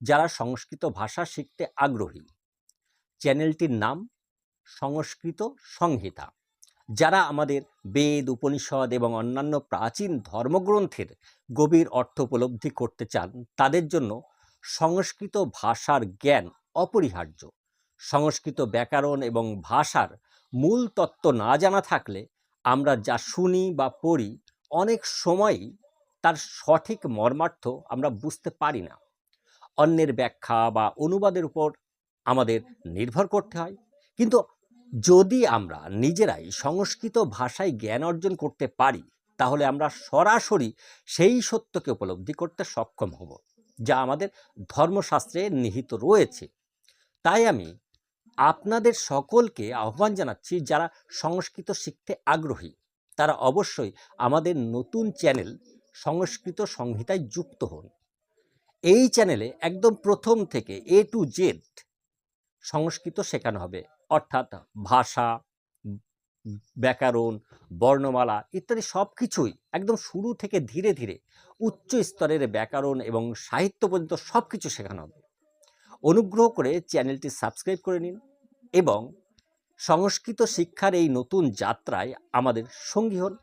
যারা সংস্কৃত ভাষা শিখতে আগ্রহী। চ্যানেলটির নাম সংস্কৃত সংহিতা। যারা আমাদের বেদ, উপনিষদ এবং অন্যান্য প্রাচীন ধর্মগ্রন্থের গভীর অর্থ উপলব্ধি করতে চান, তাদের জন্য সংস্কৃত ভাষার জ্ঞান অপরিহার্য। সংস্কৃত ব্যাকরণ এবং ভাষার মূল তত্ত্ব না জানা থাকলে আমরা যা শুনি বা পড়ি, অনেক সময়ই তার সঠিক মর্মার্থ আমরা বুঝতে পারি না। অন্যের ব্যাখ্যা বা অনুবাদের উপর আমাদের নির্ভর করতে হয়। কিন্তু যদি আমরা নিজেরাই সংস্কৃত ভাষায় জ্ঞান অর্জন করতে পারি, তাহলে আমরা সরাসরি সেই সত্যকে উপলব্ধি করতে সক্ষম হব, যা আমাদের ধর্মশাস্ত্রে নিহিত রয়েছে। তাই আমি আপনাদের সকলকে আহ্বান জানাচ্ছি, যারা সংস্কৃত শিখতে আগ্রহী, তারা অবশ্যই আমাদের নতুন চ্যানেল সংস্কৃত সংহিতায় যুক্ত হন। এই চ্যানেলে একদম প্রথম থেকে এ টু জেড সংস্কৃত শেখানো হবে। অর্থাৎ ভাষা, ব্যাকরণ, বর্ণমালা ইত্যাদি সব কিছুই একদম শুরু থেকে ধীরে ধীরে উচ্চ স্তরের ব্যাকরণ এবং সাহিত্য পর্যন্ত সব কিছু শেখানো হবে। অনুগ্রহ করে চ্যানেলটি সাবস্ক্রাইব করে নিন এবং সংস্কৃত শিক্ষার এই নতুন যাত্রায় আমাদের সঙ্গী হন।